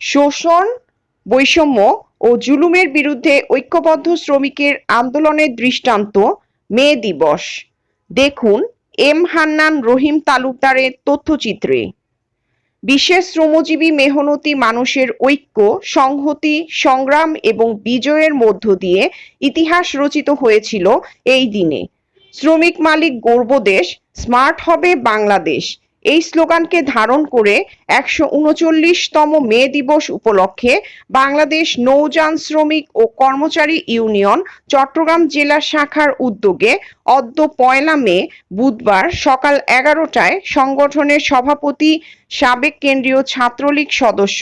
শোষণ, বৈষম্য ও জুলুমের বিরুদ্ধে ঐক্যবদ্ধ শ্রমিকের আন্দোলনের দৃষ্টান্ত মে দিবস। দেখুন এম হান্নান রহিম তালুকদারের তথ্যচিত্রে। বিশেষ শ্রমজীবী মেহনতি মানুষের ঐক্য, সংহতি, সংগ্রাম এবং বিজয়ের মধ্য দিয়ে ইতিহাস রচিত হয়েছিল এই দিনে। শ্রমিক মালিক গর্বদেশ, স্মার্ট হবে বাংলাদেশ। এই স্লোগানকে ধারণ করে একশো উনচল্লিশতম মে দিবস উপলক্ষে বাংলাদেশ নৌযান শ্রমিক ও কর্মচারী ইউনিয়ন চট্টগ্রাম জেলা শাখার উদ্যোগে অদ্য পয়লা মে বুধবার সকাল এগারোটায় সংগঠনের সভাপতি সাবেক কেন্দ্রীয় ছাত্রলীগ সদস্য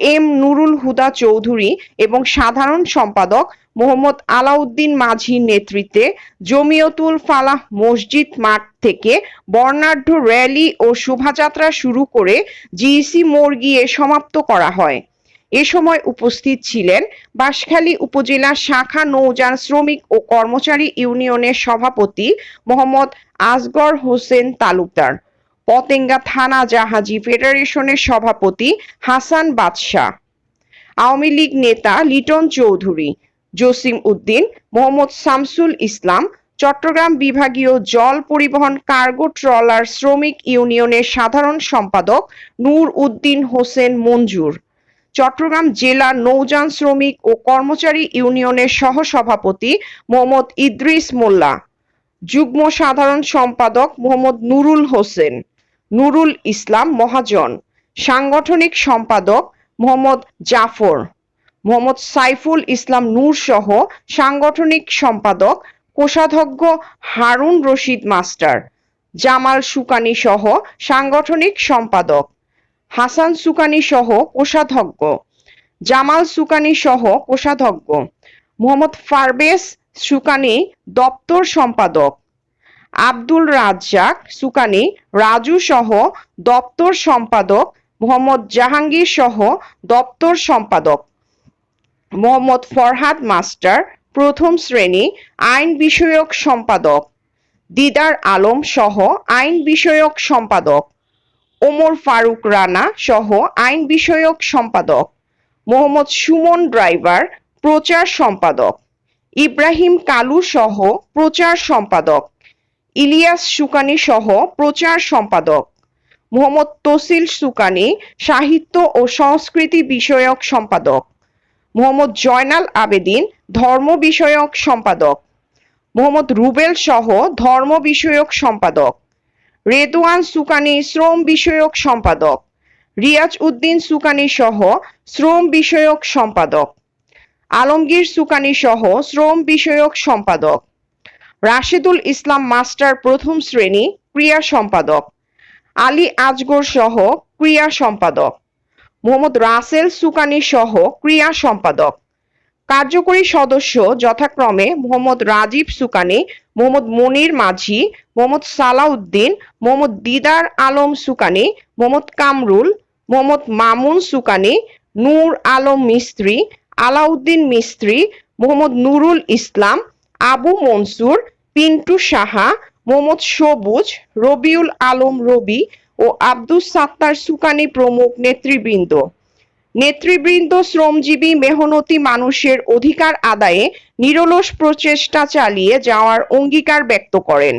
এম নুরুল হুদা চৌধুরী এবং সাধারণ সম্পাদক মোহাম্মদ আলাউদ্দিন মাঝির নেতৃত্বে জমিয়তুল ফালাহ মসজিদ মাঠ থেকে বর্ণাঢ্য র্যালি ও শোভাযাত্রা শুরু করে জিইসি মোড় গিয়ে সমাপ্ত করা হয়। এ সময় উপস্থিত ছিলেন বাঁশখালী উপজেলা শাখা নৌযান শ্রমিক ও কর্মচারী ইউনিয়নের সভাপতি মোহাম্মদ আসগর হোসেন তালুকদার। পতেঙ্গা থানা জাহাজি ফেডারেশনের সভাপতি হাসান বাদশাহ, আওয়ামী লীগ নেতা লিটন চৌধুরী, জসিম উদ্দিন, মোহাম্মদ শামসুল ইসলাম, চট্টগ্রাম বিভাগীয় জল পরিবহন কার্গো ট্রলার শ্রমিক ইউনিয়নের সাধারণ সম্পাদক নূর উদ্দিন হোসেন মঞ্জুর, চট্টগ্রাম জেলা নৌযান শ্রমিক ও কর্মচারী ইউনিয়নের সহসভাপতি মোহাম্মদ ইদ্রিস মোল্লা, যুগ্ম সাধারণ সম্পাদক মোহাম্মদ নুরুল হোসেন। নুরুল ইসলাম মহাজন, সাংগঠনিক সম্পাদক মোহাম্মদ জাফর, মোহাম্মদ সাইফুল ইসলাম নূর সহ সাংগঠনিক সম্পাদক, কোষাধ্যক্ষ হারুন রশিদ মাস্টার, জামাল সুকানি সহ সাংগঠনিক সম্পাদক, হাসান সুকানি সহ কোষাধ্যক্ষ, জামাল সুকানি সহ কোষাধ্যক্ষ, মোহাম্মদ ফারবেস সুকানি দপ্তর সম্পাদক আব্দুল রাজ্জাক, সুকানি, রাজু সহ দপ্তর সম্পাদক, মোহাম্মদ জাহাঙ্গীর সহ দপ্তর সম্পাদক। মোহাম্মদ ফরহাদ মাস্টার, প্রথম শ্রেণি, আইন বিষয়ক সম্পাদক। দিদার আলম সহ আইন বিষয়ক সম্পাদক। ওমর ফারুক রানা সহ আইন বিষয়ক সম্পাদক। মোহাম্মদ সুমন ড্রাইভার, প্রচার সম্পাদক। ইব্রাহিম কালু সহ প্রচার সম্পাদক। ইলিয়াস সুকানি সহ প্রচার সম্পাদক। মোহাম্মদ তসিল সুকানি সাহিত্য ও সংস্কৃতি বিষয়ক সম্পাদক। মোহাম্মদ জয়নাল আবেদিন ধর্ম বিষয়ক সম্পাদক। মোহাম্মদ রুবেল সহ ধর্ম বিষয়ক সম্পাদক। রেদওয়ান সুকানি শ্রম বিষয়ক সম্পাদক। রিয়াজ উদ্দিন সুকানি সহ শ্রম বিষয়ক সম্পাদক। আলমগীর সুকানি সহ শ্রম বিষয়ক সম্পাদক। রাশেদুল ইসলাম মাস্টার প্রথম শ্রেণি ক্রিয়া সম্পাদক। আলী আজগর সহ ক্রিয়া সম্পাদক। মোহাম্মদ রাসেল সুকানি সহ ক্রিয়া সম্পাদক। কার্যকরী সদস্য যথাক্রমে মোহাম্মদ রাজীব সুকানি, মোহাম্মদ মনির মাঝি, মোহাম্মদ সালাউদ্দিন, মোহাম্মদ দিদার আলম সুকানি, মোহাম্মদ কামরুল, মোহাম্মদ মামুন সুকানি, নূর আলম মিস্ত্রি, আলাউদ্দিন মিস্ত্রি, মোহাম্মদ নুরুল ইসলাম আবু মনসুর, পিন্টু সাহা, মোহাম্মদ সবুজ, রবিউল আলম রবি ও আব্দুস সাত্তার সুকানি প্রমুখ নেতৃবৃন্দ। নেতৃবৃন্দ শ্রমজীবী মেহনতি মানুষের অধিকার আদায়ে নিরলস প্রচেষ্টা চালিয়ে যাওয়ার অঙ্গীকার ব্যক্ত করেন।